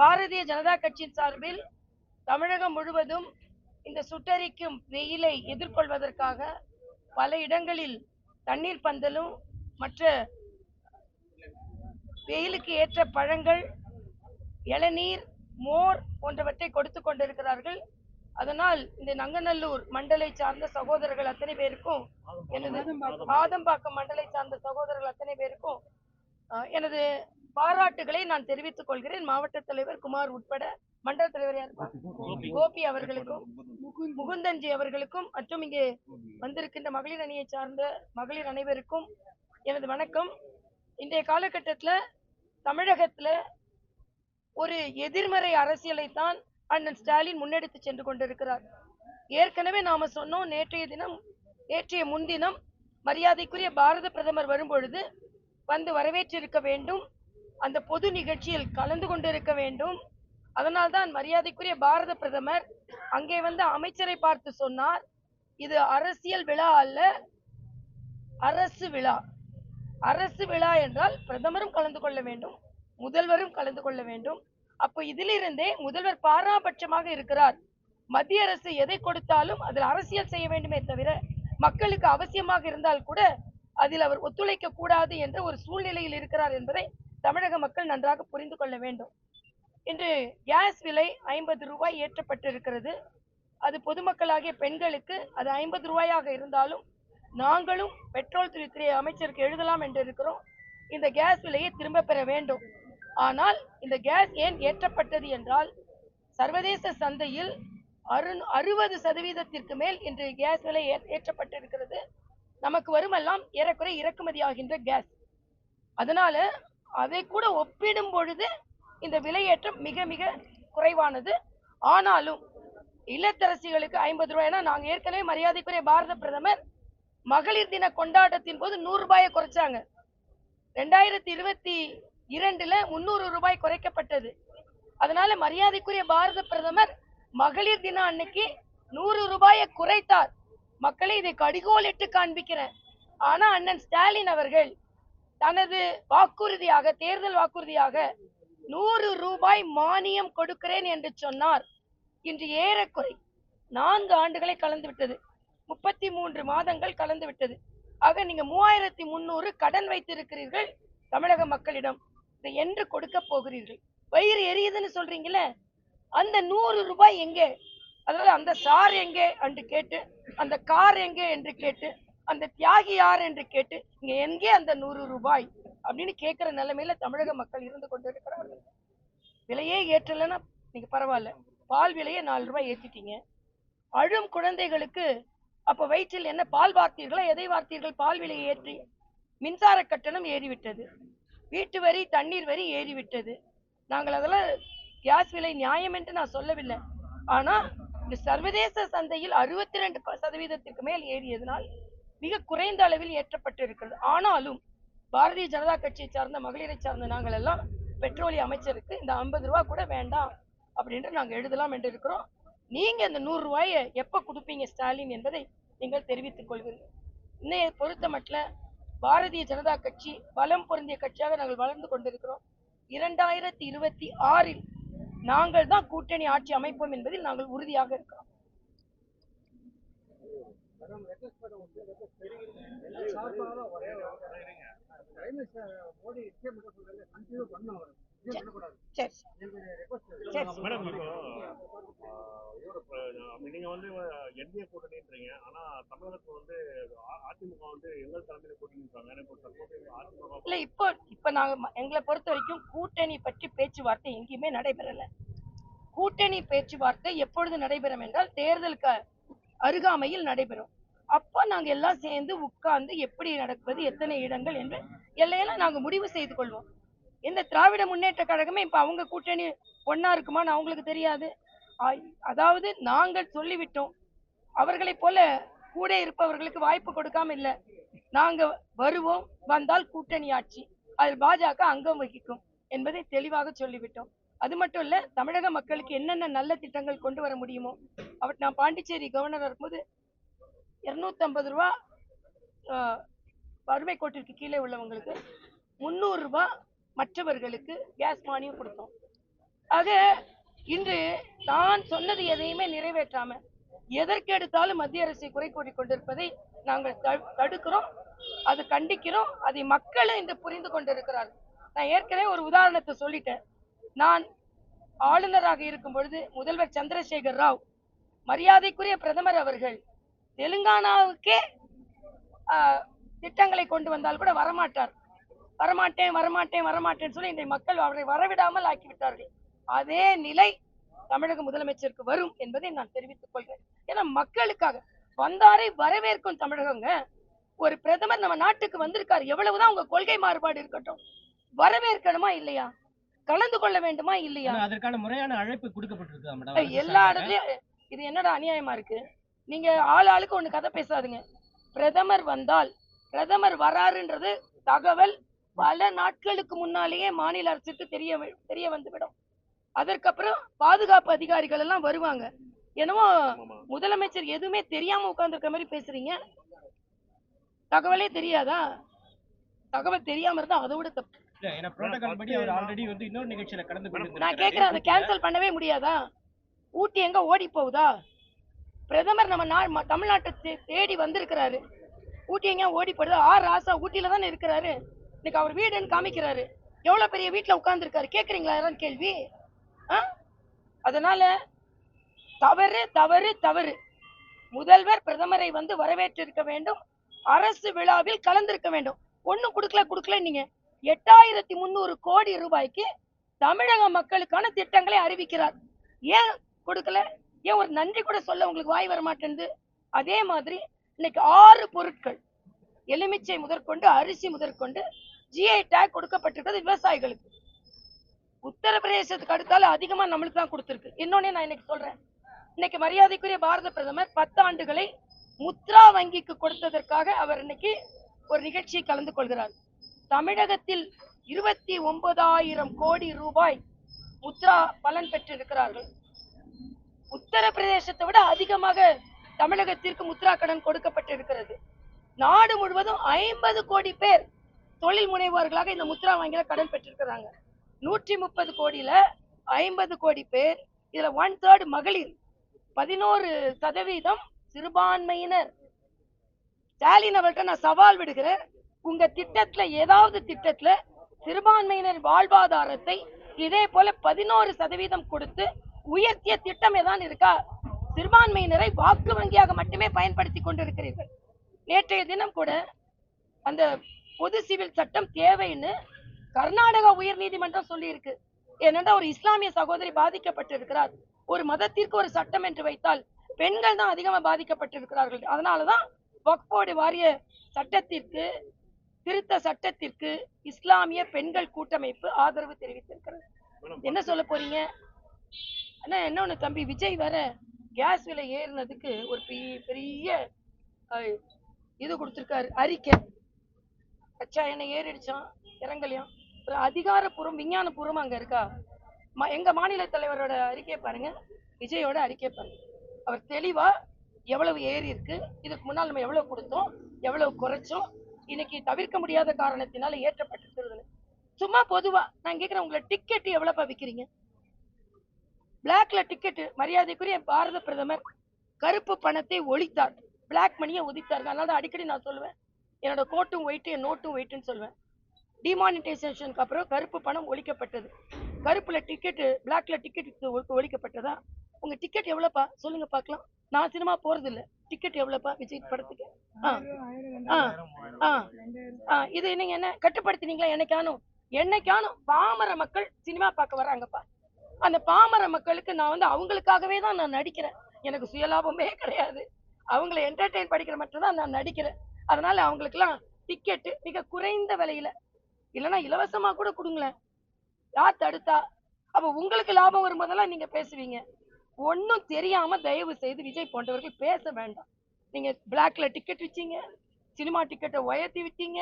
பாரதிய ஜனதா கட்சியின் சார்பில் தமிழகம் முழுவதும் இந்த சுட்டரிக்கும் வெயிலை எதிர்கொள்வதற்காக பல இடங்களில் தண்ணீர் பந்தலும் மற்ற வெயிலுக்கு ஏற்ற பழங்கள் இளநீர் மோர் போன்றவற்றை கொடுத்து கொண்டிருக்கிறார்கள். அதனால் இந்த நங்கநல்லூர் மண்டலை சார்ந்த சகோதரர்கள் அத்தனை பேருக்கும் எனது ஆதம்பாக்கம் மண்டலை சார்ந்த சகோதரர்கள் அத்தனை பேருக்கும் எனது பாராட்டுகளை நான் தெரிவித்துக் கொள்கிறேன். மாவட்ட தலைவர் குமார் உட்பட மண்டல தலைவர் யார்? கோபி. அவர்களுக்கும் முகுந்தன்ஜி அவர்களுக்கும் மற்றும் இங்கே வந்திருக்கின்ற மகளிர் அணியை சார்ந்த மகளிர் அனைவருக்கும் எனது வணக்கம். இன்றைய காலகட்டத்துல தமிழகத்துல ஒரு எதிர்மறை அரசியலைத்தான் அண்ணன் ஸ்டாலின் முன்னெடுத்து சென்று கொண்டிருக்கிறார். ஏற்கனவே நாம சொன்னோம் நேற்றைய தினம் நேற்றைய முன்தினம் மரியாதைக்குரிய பாரத பிரதமர் வரும்பொழுது வந்து வரவேற்றிருக்க வேண்டும். அந்த பொது நிகழ்ச்சியில் கலந்து கொண்டிருக்க வேண்டும். அதனால்தான் மரியாதைக்குரிய பாரத பிரதமர் அங்கே வந்து அமைச்சரை பார்த்து சொன்னார். இது அரசியல் விழா அல்ல அரசு விழா. அரசு விழா என்றால் பிரதமரும் கலந்து கொள்ள வேண்டும் முதல்வரும் கலந்து கொள்ள வேண்டும். அப்போ இதிலிருந்தே முதல்வர் பாராபட்சமாக இருக்கிறார். மத்திய அரசு எதை கொடுத்தாலும் அதில் அரசியல் செய்ய வேண்டுமே தவிர மக்களுக்கு அவசியமாக இருந்தால் கூட அதில் அவர் ஒத்துழைக்க கூடாது என்ற ஒரு சூழ்நிலையில் இருக்கிறார் என்பதை தமிழக மக்கள் நன்றாக புரிந்து கொள்ள வேண்டும். இன்று கேஸ் விலை ஐம்பது ரூபாய் ஏற்றப்பட்டிருக்கிறது. அது பொதுமக்களாகிய பெண்களுக்கு அது ஐம்பது ரூபாயாக இருந்தாலும் நாங்களும் பெட்ரோல் துறை அமைச்சருக்கு எழுதலாம் என்று இருக்கிறோம். இந்த கேஸ் விலையை திரும்ப பெற வேண்டும். ஆனால் இந்த கேஸ் ஏன் ஏற்றப்பட்டது என்றால் சர்வதேச சந்தையில் அறு அறுபது சதவீதத்திற்கு மேல் இன்று கேஸ் விலை ஏற்றப்பட்டிருக்கிறது. நமக்கு வருமெல்லாம் ஏறக்குறை இறக்குமதி ஆகின்ற கேஸ். அதனால அதை கூட ஒப்பிடும் பொழுது இந்த விலையேற்றம் மிக மிக குறைவானது. ஆனாலும் இல்லத்தரசிகளுக்கு ஐம்பது ரூபாய் ஏன்னா நாங்கள் ஏற்கனவே மரியாதைக்குரிய பாரத பிரதமர் மகளிர் தின கொண்டாட்டத்தின் போது நூறு ரூபாயை குறைச்சாங்க. ரெண்டாயிரத்தி இருபத்தி இரண்டுல முன்னூறு ரூபாய் குறைக்கப்பட்டது. அதனால மரியாதைக்குரிய பாரத பிரதமர் மகளிர் தின அன்னைக்கு நூறு ரூபாயை குறைத்தார். மக்களை இதை கடிகோலிட்டு காண்பிக்கிறேன். ஆனா அண்ணன் ஸ்டாலின் அவர்கள் தனது வாக்குறுதியாக தேர்தல் வாக்குறுதியாக நூறு ரூபாய் மானியம் கொடுக்கிறேன் என்று சொன்னார். இன்று ஏறக்குறை நான்கு ஆண்டுகளை கலந்து விட்டது. முப்பத்தி மூன்று மாதங்கள் கலந்து விட்டது. ஆக நீங்க மூவாயிரத்தி முன்னூறு கடன் வைத்திருக்கிறீர்கள் தமிழக மக்களிடம். இதை என்று கொடுக்க போகிறீர்கள். வயிறு எரியுதுன்னு சொல்றீங்களே அந்த நூறு ரூபாய் எங்கே? அதாவது அந்த சார் எங்கே? என்று கேட்டு அந்த கார் எங்கே? என்று கேட்டு அந்த தியாகி யார் என்று கேட்டு இங்க எங்கே அந்த நூறு ரூபாய்? அப்படின்னு கேட்கிற நிலைமையில தமிழக மக்கள் இருந்து கொண்டிருக்கிறார்கள். விலையே ஏற்றலைன்னா நீங்க பரவாயில்ல. பால் விலையை நாலு ரூபாய் ஏற்றிட்டீங்க அழும் குழந்தைகளுக்கு அப்ப வயிற்றில் என்ன பால் வார்த்தீர்களா எதை வார்த்தீர்கள்? பால் விலையை ஏற்றி மின்சார கட்டணம் ஏறிவிட்டது. வீட்டு வரி தண்ணீர் வரி ஏறிவிட்டது. நாங்கள் அதெல்லாம் கேஸ் விலை நியாயம் என்று நான் சொல்லவில்லை. ஆனா இந்த சர்வதேச சந்தையில் அறுபத்தி ரெண்டு சதவீதத்திற்கு மேல் ஏறியதனால் மிக குறைந்த அளவில் ஏற்றப்பட்டு இருக்கிறது ஆனாலும் பாரதிய ஜனதா கட்சியை சார்ந்த மகளிரை சார்ந்த நாங்கள் எல்லாம் பெட்ரோலிய அமைச்சருக்கு இந்த ஐம்பது ரூபா கூட வேண்டாம் அப்படின்ட்டு நாங்கள் எழுதலாம் என்று இருக்கிறோம். நீங்க இந்த நூறு ரூபாயை எப்ப கொடுப்பீங்க ஸ்டாலின் என்பதை நீங்கள் தெரிவித்துக் கொள்வீர்கள் இன்னைய பொறுத்த மட்டும் பாரதிய ஜனதா கட்சி பலம் பொருந்திய கட்சியாக நாங்கள் வளர்ந்து கொண்டிருக்கிறோம். இரண்டாயிரத்தி இருபத்தி ஆறில் நாங்கள் தான் கூட்டணி ஆட்சி அமைப்போம் என்பதில் நாங்கள் உறுதியாக இருக்கிறோம். மேடம் இப்போ ஆஹ், இவரு இப்ப, அப்ப நீங்க வந்து என்டிஏ கூட்டணின்றீங்க. ஆனா தமிழகத்துல வந்து அ- அதிமுக வந்து எங்கள் தலைமையில அதிமுக இல்ல இப்போ இப்ப நாங்க எங்களை பொறுத்த வரைக்கும் கூட்டணி பற்றி பேச்சுவார்த்தை எங்கேயுமே நடைபெறல. கூட்டணி பேச்சுவார்த்தை எப்பொழுது நடைபெறும் என்றால் தேர்தலுக்கு அருகாமையில் நடைபெறும். அப்போ நாங்க எல்லாம் சேர்ந்து உட்கார்ந்து எப்படி நடப்பது எத்தனை இடங்கள் என்று எல்லையெல்லாம் நாங்க முடிவு செய்து கொள்வோம். இந்த திராவிட முன்னேற்ற கழகமே இப்ப அவங்க கூட்டணி ஒன்னா இருக்குமான்னு அவங்களுக்கு தெரியாது. அதாவது நாங்கள் சொல்லிவிட்டோம். அவர்களைப் போல கூட இருப்பவர்களுக்கு வாய்ப்பு கொடுக்காம இல்ல. நாங்க வருவோம் வந்தால் கூட்டணி ஆட்சி. அதில் பாஜக அங்கம் வகிக்கும் என்பதை தெளிவாக சொல்லிவிட்டோம். அது மட்டும் இல்ல தமிழக மக்களுக்கு என்னென்ன நல்ல திட்டங்கள் கொண்டு வர முடியுமோ அவர் நான் பாண்டிச்சேரி கவர்னர் இருக்கும்போது இரநூத்தம்பது ரூபா வறுமை கோட்டிற்கு கீழே உள்ளவங்களுக்கு முந்நூறு மற்றவர்களுக்கு கேஸ் மானியம் கொடுத்தோம். ஆக இன்று தான் சொன்னது எதையுமே நிறைவேற்றாம எதற்கு எடுத்தாலும் மத்திய அரசை குறை கூறி கொண்டிருப்பதை நாங்கள் தடுக்கிறோம் அது கண்டிக்கிறோம் அதை மக்களும் இன்று புரிந்து கொண்டிருக்கிறார்கள். நான் ஏற்கனவே ஒரு உதாரணத்தை சொல்லிட்டேன். நான் ஆளுநராக இருக்கும் பொழுது முதல்வர் சந்திரசேகர் ராவ் மரியாதைக்குரிய பிரதமர் அவர்கள் தெலுங்கானாவுக்கே திட்டங்களை கொண்டு வந்தால் கூட வரமாட்டார். வரமாட்டேன் வரமாட்டேன் வரமாட்டேன்னு சொல்லி இன்றைய மக்கள் அவரை வரவிடாமல் ஆக்கிவிட்டார்கள். அதே நிலை தமிழக முதலமைச்சருக்கு வரும் என்பதை நான் தெரிவித்துக் கொள்கிறேன். ஏன்னா மக்களுக்காக வந்தாரை வரவேற்கும் தமிழகங்க ஒரு பிரதமர் நம்ம நாட்டுக்கு வந்திருக்காரு. எவ்வளவுதான் உங்க கொள்கை மாறுபாடு இருக்கட்டும். வரவேற்கணுமா இல்லையா? கலந்து கொள்ள வேண்டுமா இல்லையா? அதற்கான முறையான அழைப்பு கொடுக்கப்பட்டிருக்கா எல்லா இடத்துலயும் இது என்னடா அநியாயமா இருக்கு? நீங்க ஆள் ஆளுக்கு ஒண்ணு கதை பேசாதுங்க. பிரதமர் வந்தால் பிரதமர் வராருன்றது தகவல் பல நாட்களுக்கு முன்னாலேயே மாநில அரசுக்கு தெரிய வே- தெரிய வந்துவிடும். அதற்கப்புறம் பாதுகாப்பு அதிகாரிகள் எல்லாம் வருவாங்க. என்னமோ ஆமா முதலமைச்சர் எதுவுமே தெரியாம உட்கார்ந்திருக்க மாதிரி பேசுறீங்க. தகவலே தெரியாதா? தகவல் தெரியாம இருந்தா அதை விட தப்பு. நான் கேக்குறேன் அதை கேன்சல் பண்ணவே முடியாதா? ஊட்டி எங்க ஓடி போகுதா? பிரதமர் நம்ம நா தமிழ்நாட்டை தே- தேடி வந்திருக்கிறாரு. ஊட்டி எங்க ஓடி போடுது ஆர் ராசா ஊட்டியில தானே இருக்கிறாரு. இன்னைக்கு அவர் வீடுன்னு காமிக்கிறாரு. எவ்வளவு பெரிய வீட்டில் உட்காந்துருக்காரு கேட்குறீங்களா யாரும் கேள்வி? ஆ? அதனால தவறு தவறு தவறு. முதல்வர் பிரதமரை வந்து வரவேற்றிருக்க வேண்டும். அரசு விழாவில் கலந்திருக்க வேண்டும். ஒன்றும் கொடுக்கல கொடுக்கல நீங்க. எட்டாயிரத்தி முந்நூறு கோடி ரூபாய்க்கு தமிழக மக்களுக்கான திட்டங்களை அறிவிக்கிறார். ஏன் கொடுக்கல? ஏன் ஒரு நன்றி கூட சொல்ல உங்களுக்கு வாய் வர மாட்டேங்குது அதே மாதிரி இன்னைக்கு ஆறு பொருட்கள் எலுமிச்சை முதற்கொண்டு அரிசி முதற்கொண்டு ஜிஐ டேக் கொடுக்கப்பட்டிருக்கிறது விவசாயிகளுக்கு. உத்தரப்பிரதேசத்துக்கு அடுத்தால அதிகமா நம்மளுக்கு தான் கொடுத்துருக்கு. இன்னொன்னே நான் இன்னைக்கு சொல்றேன். இன்னைக்கு மரியாதைக்குரிய பாரத பிரதமர் பத்து ஆண்டுகளை முத்ரா வங்கிக்கு கொடுத்ததற்காக அவர் இன்னைக்கு ஒரு நிகழ்ச்சியை கலந்து கொள்கிறார். தமிழகத்தில் இருபத்தி ஒன்பதாயிரம் கோடி ரூபாய் முத்ரா பலன் பெற்றிருக்கிறார்கள். உத்தரப்பிரதேசத்தை விட அதிகமாக தமிழகத்திற்கு முத்ரா கடன் கொடுக்கப்பட்டிருக்கிறது. நாடு முழுவதும் ஐம்பது கோடி பேர் தொழில் முனைவோர்களாக இந்த முத்ரா வங்கியில கடன் பெற்றிருக்கிறாங்க. நூற்றி முப்பது கோடியில ஐம்பது கோடி பேர் இதுல ஒன் தேர்ட் மகளிர். பதினோரு சதவீதம் சிறுபான்மையினர். ஸ்டாலின் அவர்கிட்ட நான் சவால் விடுகிறேன் உங்க திட்டத்துல ஏதாவது திட்டத்துல சிறுபான்மையினர் வாழ்வாதாரத்தை இதே போல பதினோரு சதவீதம் கொடுத்து உயர்த்திய திட்டம் ஏதான் இருக்கா? சிறுபான்மையினரை வாக்கு வங்கியாக மட்டுமே பயன்படுத்தி கொண்டிருக்கிறீர்கள். நேற்றைய தினம் கூட அந்த பொது சிவில் சட்டம் தேவைன்னு கர்நாடகா உயர் நீதிமன்றம் சொல்லி இருக்கு ஏனென்றா ஒரு இஸ்லாமிய சகோதரி பாதிக்கப்பட்டிருக்கிறார். ஒரு மதத்திற்கு ஒரு சட்டம் என்று வைத்தால் பெண்கள் தான் அதிகமா பாதிக்கப்பட்டிருக்கிறார்கள். அதனாலதான் வக்ஃப் போர்டு வாரிய சட்டத்திற்கு திருத்த சட்டத்திற்கு இஸ்லாமிய பெண்கள் கூட்டமைப்பு ஆதரவு தெரிவித்திருக்கிறது. என்ன சொல்ல போறீங்க? அண்ணா இன்னொன்னு தம்பி விஜய் வேற கேஸ் விலை ஏறினதுக்கு ஒரு பெரிய பெரிய இது கொடுத்துருக்காரு அறிக்கை. கச்சா என்ன ஏறிடுச்சான் இறங்கலையாம் ஒரு அதிகாரப்பூர்வம் விஞ்ஞானபூர்வம் அங்க இருக்கா? மா எங்க மாநில தலைவரோட அறிக்கையை பாருங்க. விஜயோட அறிக்கை பாருங்க. அவர் தெளிவா எவ்வளவு ஏறி இருக்கு இதுக்கு முன்னால் நம்ம எவ்வளவு கொடுத்தோம் எவ்வளவு குறைச்சோம் இன்னைக்கு தவிர்க்க முடியாத காரணத்தினால ஏற்றப்பட்டிருக்கிறது. சும்மா பொதுவா நான் கேக்குறேன் உங்களை டிக்கெட் எவ்வளோப்பா விக்கிறீங்க? பிளாக்ல டிக்கெட் மரியாதைக்குரிய பாரத பிரதமர் கருப்பு பணத்தை ஒழித்தார். பிளாக் மணியை ஒதித்தார் அதனால தான் அடிக்கடி நான் சொல்லுவேன். என்னோட கோட்டும் ஒயிட்டு என் நோட்டும் ஒயிட்டுன்னு சொல்லுவேன். டிமானிட்டைசேஷனுக்கு அப்புறம் கருப்பு பணம் ஒழிக்கப்பட்டது. கருப்புல டிக்கெட் பிளாக்ல டிக்கெட் ஒழிக்கப்பட்டதா? உங்க டிக்கெட் எவ்வளோப்பா? சொல்லுங்க பார்க்கலாம். நான் சினிமா போறது இல்லை டிக்கெட் எவ்வளோப்பா? விஜய் படத்துக்கு? ஆ. ஆ. இது நீங்க என்ன கட்டுப்படுத்தினீங்களா? என்னைக்கானும்? என்னைக்கானும் பாமர மக்கள் சினிமா பார்க்க வர்றாங்கப்பா. அந்த பாமர மக்களுக்கு நான் வந்து அவங்களுக்காகவே தான் நான் நடிக்கிறேன். எனக்கு சுயலாபமே கிடையாது. அவங்கள என்டர்டெயின் படிக்கிற மட்டும்தான் நான் நடிக்கிறேன். அதனால அவங்களுக்குலாம் டிக்கெட்டு மிக குறைந்த விலையில இல்லைன்னா இலவசமா கூட கொடுங்களேன். யார் தடுத்தா? அப்போ உங்களுக்கு லாபம் வரும்போதெல்லாம் நீங்க பேசுவீங்க. ஒன்றும் தெரியாம தயவு செய்து விஜய் போன்றவர்கள் பேச வேண்டாம். நீங்க பிளாக்ல டிக்கெட் வச்சீங்க சினிமா டிக்கெட்டை உயர்த்தி விட்டீங்க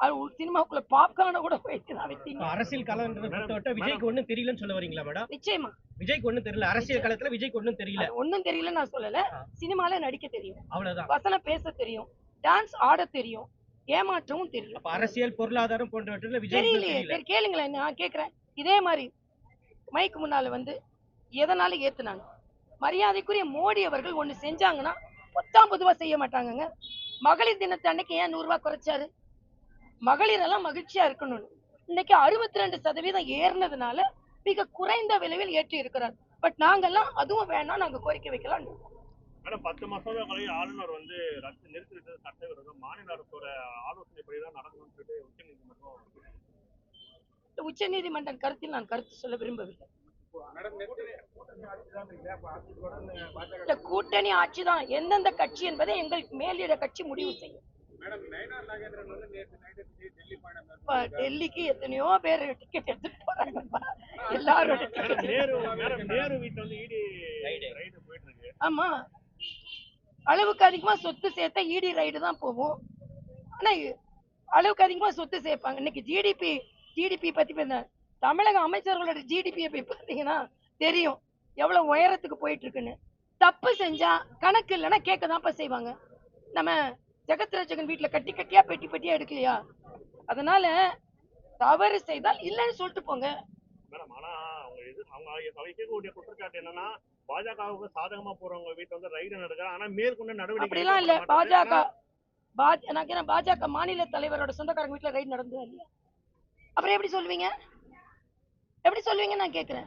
அது உள் சினிமாக்குள்ள பாப்கார்னை கூட உயர்த்தி தான் இப்ப அரசியல் பொறுத்தவரை விஜய்க்கு ஒண்ணும் தெரியலன்னு சொல்ல வரீங்களா மேடம்? நிச்சயமா. விஜய்க்கு ஒண்ணும் தெரியல. அரசியல் களத்துல விஜய்க்கு ஒண்ணும் தெரியல. ஒண்ணும் தெரியல நான் சொல்லல. சினிமால நடிக்க தெரியும். அவ்வளவுதான். வசனம் பேச தெரியும். டான்ஸ் ஆட தெரியும். ஏமாற்றவும் தெரியும். அரசியல் பொருளாதாரம் போன்றவற்றில் விஜய் தெரியலையே. தெரியல. சரி கேளுங்களேன். நான் கேக்குறேன். இதே மாதிரி மைக்கு முன்னால வந்து எதனால ஏத்துனாங்க? மரியாதைக்குரிய மோடி அவர்கள் ஒண்ணு செஞ்சாங்கன்னா பொத்தாம் பொதுவா செய்ய மாட்டாங்கங்க. மகளிர் தினத்து அன்னைக்கு ஏன் நூறு ரூபாய் குறைச்சாரு? மகளிர் எல்லாம் மகிழ்ச்சியா இருக்கணும்னு. இன்னைக்கு அறுபத்தி ரெண்டு சதவீதம் ஏறினதுனால மிக குறைந்த விலையில் ஏற்றி இருக்கிறார். பட் நாங்கெல்லாம் அதுவும் வேணாம் நாங்க கோரிக்கை வைக்கலாம். பத்து மசோதா ஆளுநர் வந்து ரத்து நிறுத்திவிட்டது சட்டவிரோதம். மாநில அரசோட ஆலோசனைப்படி தான் நடக்கணும்னு சொல்லிட்டு உச்சநீதிமன்றம் உச்ச நீதிமன்றம் கருத்தில் நான் கருத்து சொல்ல விரும்பவில்லை. கூட்டணி ஆட்சி தான். எந்தெந்த கட்சி என்பதை எங்கள் மேலிட கட்சி முடிவு செய்யும். டெல்லிக்கு எத்தனையோ பேர் டிக்கெட் எடுத்துட்டு போறாங்கப்பா. எல்லாரோட போயிட்டு இருக்கு ஆமா. அளவுக்கு அதிகமா சொத்து சேர்த்தா இடி ரைடு தான் போகும். ஆனா அளவுக்கு அதிகமா சொத்து சேர்ப்பாங்க. இன்னைக்கு ஜிடிபி ஜிடிபி பத்தி பேச தமிழக அமைச்சர்களோட ஜிடிபியை போய் பார்த்தீங்கன்னா தெரியும். எவ்வளவு உயரத்துக்கு போயிட்டு இருக்குன்னு தப்பு செஞ்சா கணக்கு இல்லைன்னா கேட்க தான்ப்பா செய்வாங்க. நம்ம ஜெகத் ரட்சகன் வீட்டுல கட்டி கட்டியா பெட்டி பெட்டியா எடுக்கலையா? அதனால தவறு செய்தால் இல்லைன்னு சொல்லிட்டு போங்க. மேடம் ஆனா அவங்க இது அவங்க குற்றச்சாட்டு என்னன்னா பாஜகவுக்கு சாதகமா போறவங்க வீட்டுல வந்து ரைடு நடக்குது. ஆனா மேற்கொண்டு நடவடிக்கை அப்படிலாம் இல்ல. பாஜக பாஜ நான் பாஜக மாநில தலைவரோட சொந்தக்காரங்க வீட்டுல ரைட் நடந்ததா இல்லையா? அப்புறம் எப்படி சொல்லுவீங்க? எப்படி சொல்லுவீங்க நான் கேக்குறேன்.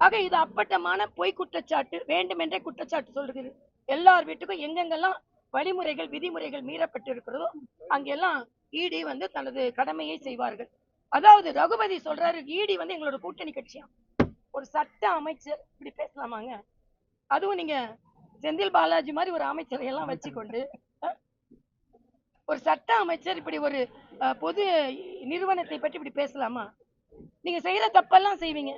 ஆக இது அப்பட்டமான பொய் குற்றச்சாட்டு வேண்டுமென்றே குற்றச்சாட்டு சொல்றது. எல்லார் வீட்டுக்கும் எங்கெங்கெல்லாம் வழிமுறைகள் விதிமுறைகள் மீறப்பட்டு இருக்கிறதோ அங்கெல்லாம் இடி வந்து தனது கடமையை செய்வார்கள். அதாவது ரகுபதி சொல்றாரு இடி வந்து எங்களோட கூட்டணி கட்சியா? ஒரு சட்ட அமைச்சர் இப்படி பேசலாமாங்க? அதுவும் நீங்க செந்தில் பாலாஜி மாதிரி ஒரு அமைச்சரை எல்லாம் வச்சுக்கொண்டு ஒரு சட்ட அமைச்சர் இப்படி ஒரு பொது நிறுவனத்தை பற்றி இப்படி பேசலாமா? நீங்க செய்யற தப்பெல்லாம் செய்வீங்க.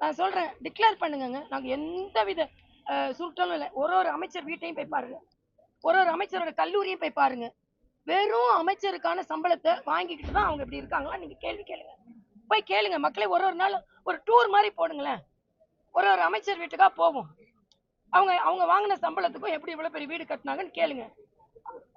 நான் சொல்றேன் டிக்ளேர் பண்ணுங்கங்க. நாங்க எந்த வித சுருட்டலும் இல்லை. ஒரு ஒரு அமைச்சர் வீட்டையும் போய் பாருங்க. ஒரு ஒரு அமைச்சரோட கல்லூரியும் போய் பாருங்க. வெறும் அமைச்சருக்கான சம்பளத்தை வாங்கிக்கிட்டு தான் அவங்க இப்படி இருக்காங்களா? நீங்க கேள்வி கேளுங்க. போய் கேளுங்க மக்களே ஒரு ஒரு நாள் ஒரு டூர் மாதிரி போடுங்களேன். ஒரு ஒரு அமைச்சர் வீட்டுக்கா போவோம். அவங்க அவங்க வாங்கின சம்பளத்துக்கும் எப்படி இவ்வளவு பெரிய வீடு கட்டினாங்கன்னு கேளுங்க.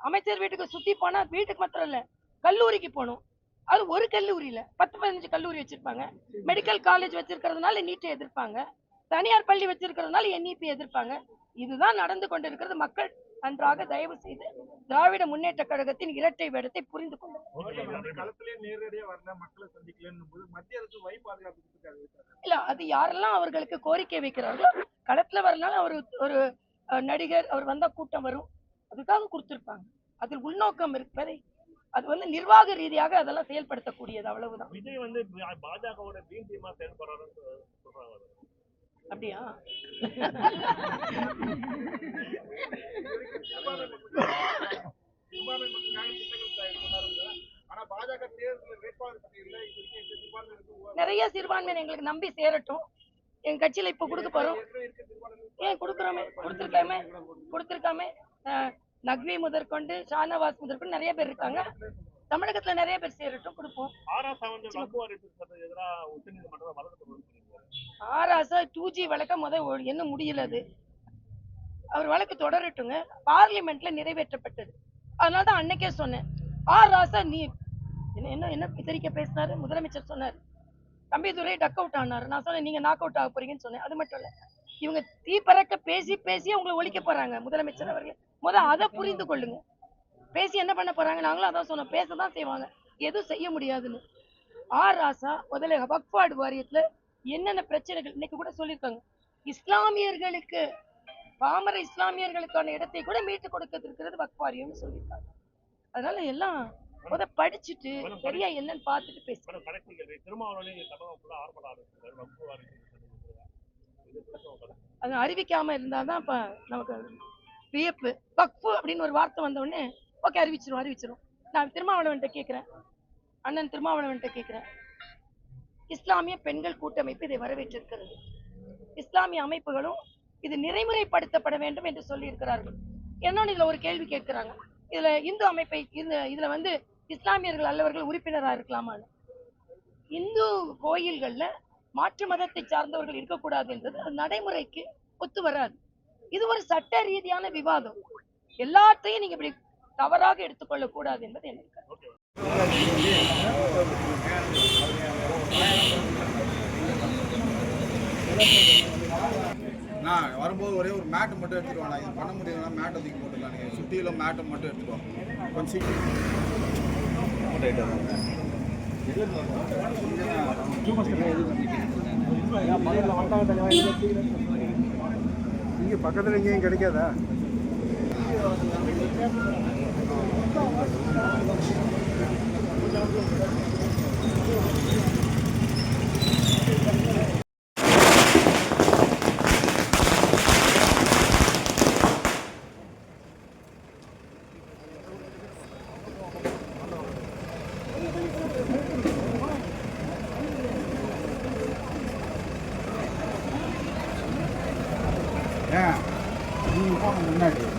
அமைச்சர் வீட்டுக்கு சுத்தி போனா வீட்டுக்கு மாத்திரம் இல்ல கல்லூரிக்கு போகணும். அது ஒரு கல்லூரியில பத்து பதினஞ்சு கல்லூரி வச்சிருப்பாங்க. மெடிக்கல் காலேஜ் வச்சிருக்கிறதுனால நீட்டை எதிர்ப்பாங்க. தனியார் பள்ளி வச்சிருக்கிறதுனால என்இபி எதிர்ப்பாங்க. இதுதான் நடந்து கொண்டு இருக்கிறது மக்கள் நன்றாக தயவு செய்து திராவிட முன்னேற்ற கழகத்தின் இரட்டை வேடத்தை புரிந்து இல்ல அது யாரெல்லாம் அவர்களுக்கு கோரிக்கை வைக்கிறார்களோ களத்துல வரனால அவர் ஒரு அஹ், நடிகர் அவர் வந்தா கூட்டம் வரும். அதுக்காக கொடுத்திருப்பாங்க. அதில் உள்நோக்கம் இருப்பதை அது வந்து நிர்வாக ரீதியாக அதெல்லாம் செயல்படுத்தக்கூடியது அவ்வளவுதான். விஜய் வந்து பாஜகவோட அப்படியா? நிறைய சிறுபான்மையினர் எங்களுக்கு நம்பி சேரட்டும். எங்க கட்சியில இப்ப கொடுக்க போறோம். ஏன் கொடுக்குறோமே? கொடுத்துருக்காமே? கொடுத்துருக்காமே? நக்வி முதற்கொண்டு ஷானவாஸ் முதற்கொண்டு நிறைய பேர் இருக்காங்க. தமிழகத்துல நிறைய பேர் சேரட்டும் கொடுப்போம். ஆராசா டூ ஜி வழக்க முத என்ன முடியல அது. அவர் வழக்கு தொடரட்டுங்க. பார்லிமெண்ட்ல நிறைவேற்றப்பட்டது. அதனால தான் அன்னைக்கே சொன்னேன். ஆர் ராசா நீ என்ன என்ன என்ன பித்தரிக்க பேசினாரு? முதலமைச்சர் சொன்னார். தம்பிதுரை டக் அவுட் ஆனாரு. நான் சொன்னேன் நீங்க நாக் அவுட் ஆக போறீங்கன்னு சொன்னேன். அது மட்டும் இல்ல. இவங்க தீ பறக்க பேசி பேசி உங்களை ஒழிக்க போறாங்க முதலமைச்சர் அவர்கள். முத அதை புரிந்து கொள்ளுங்க. பேசி என்ன பண்ண போறாங்க? நாங்களும் அதான் சொன்னோம். பேசதான் செய்வாங்க. எதுவும் செய்ய முடியாதுன்னு. ஆர் ராசா முதல்ல வக்ஃபார்டு வாரியத்துல என்னென்ன பிரச்சனைகள் இன்னைக்கு கூட சொல்லியிருக்காங்க. இஸ்லாமியர்களுக்கு பாமர இஸ்லாமியர்களுக்கான இடத்தை கூட மீட்டு கொடுக்க இருக்கிறது வக்ஃபாரியம்னு சொல்லியிருக்காங்க. அதனால எல்லாம் முத படிச்சுட்டு சரியா என்னன்னு பார்த்துட்டு கருத்து? அது அறிவிக்காம இருந்தாதான் இப்ப நமக்கு வியப்பு. வக்ஃபு அப்படின்னு ஒரு வார்த்தை வந்த உடனே ஓகே அறிவிச்சிரும் அறிவிச்சிரும். நான் திருமாவளவன்ட்ட கேட்கிறேன் அண்ணன் திருமாவளவன்ட்ட கேட்கிறேன் இஸ்லாமிய பெண்கள் கூட்டமைப்பு இதை வரவேற்றிருக்கிறது. இஸ்லாமிய அமைப்புகளும் இது நிறைமுறைப்படுத்தப்பட வேண்டும் என்று சொல்லி இருக்கிறார்கள் என்னன்னு இதுல ஒரு கேள்வி கேட்கிறாங்க. இதுல இந்து அமைப்பை இதுல வந்து இஸ்லாமியர்கள் அல்லவர்கள் உறுப்பினராக இருக்கலாமான்னு. இந்து கோயில்கள்ல மாற்று மதத்தை சார்ந்தவர்கள் இருக்கக்கூடாது என்றது அது நடைமுறைக்கு ஒத்து வராது. இது ஒரு சட்ட ரீதியான விவாதம். எல்லாத்தையும் நீங்க இப்படி தவறாக எடுத்துக்கொள்ளக்கூடாது என்பது எனக்கு கருத்து. வரும்போது ஒரே ஒரு மேட்டு மட்டும் எடுத்துட்டு வாங்க இது பண்ண முடியலன்னா மேட்டை தூக்கி போட்டுக்கலாம் நீங்கள் சுற்றியில் மேட்டை மட்டும் எடுத்துட்டு வாங்க கொஞ்சம் சீக்கிரம். இங்கே பக்கத்தில் எங்கேயும் கிடைக்காதா? ஏன் நீங்கள் போங்க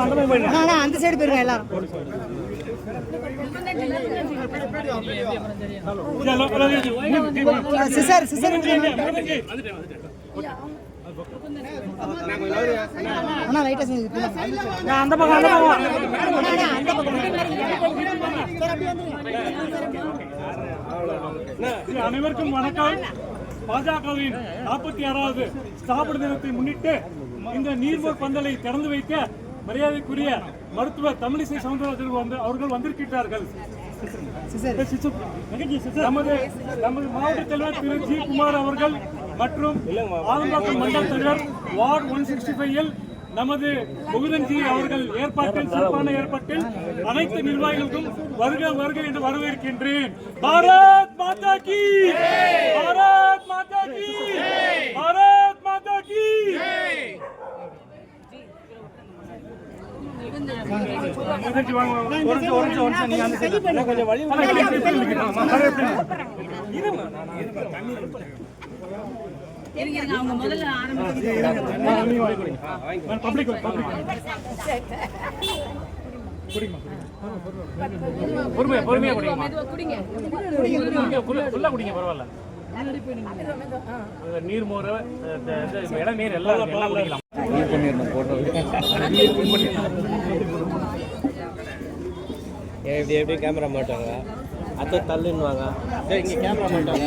அண்ணா அந்த சைடு போயிருங்க எல்லாரும். சிசர் சிசர் அண்ணா லைட்டா செஞ்சு அந்த பக்கம் அந்த பக்கம். அந்த பக்கம். அனைவருக்கும் வணக்கம். பாஜகவின் நாற்பத்தி ஆறாவது ஸ்தாபன தினத்தை முன்னிட்டு இந்த நீர்மோர் பந்தலை திறந்து வைக்க மரியாதைக்குரிய மருத்துவர் தமிழிசை சவுந்தரராஜன் வந்து அவர்கள் வந்திருக்கிறார்கள் நமது நமது மாவட்ட தலைவர் திரு ஜி. குமார் அவர்கள் மற்றும் ஆலம்பாக்கம் மண்டல தலைவர் வார்டு ஒன் சிக்ஸ்டி ஃபைவ் நமது முகுதன்ஜி அவர்கள் ஏற்பாட்டில் சிறப்பான ஏற்பாட்டில் அனைத்து நிர்வாகிகளுக்கும் வருக வருக என்று வரவேற்கின்றேன். பாரத் மாதா கி பாரத் மாதா கி பாரத் மாதா கி முகுதன்ஜி வாங்க வாங்க. ஒரு நிமிஷம், ஒரு நிமிஷம், ஒரு நிமிஷம். நீங்க அந்த side. கொஞ்சம் வழி அவங்க முதல்ல ஆரம்பிச்சு பொறுமையா பொறுமையா குடிங்க. ஃபுல்லா குடிங்க பரவாயில்ல நீர் மோர் இடம் நீர் எல்லாம் எல்லாம் குடிக்கலாம் எப்படி எப்படி கேமரா மாட்டாங்க அத்தை தள்ளுன்னுவாங்க. சரி இங்கே கேமரா மாட்டாங்க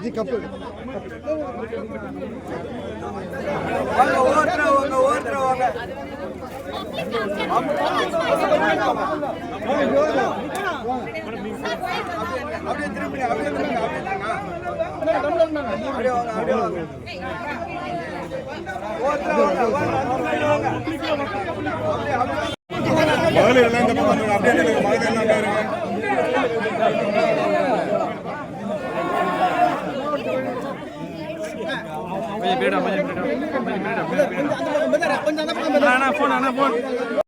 ஜி கப்பு. வாங்க ஓட்டுற வாங்க ஓட்டுற வாங்க. அப்படியே திரும்பி அப்படியே திரும்பி அப்படியே மகளிர் எல்லாம் இந்த பக்கம் அப்படியே எனக்கு கொஞ்சம் போன்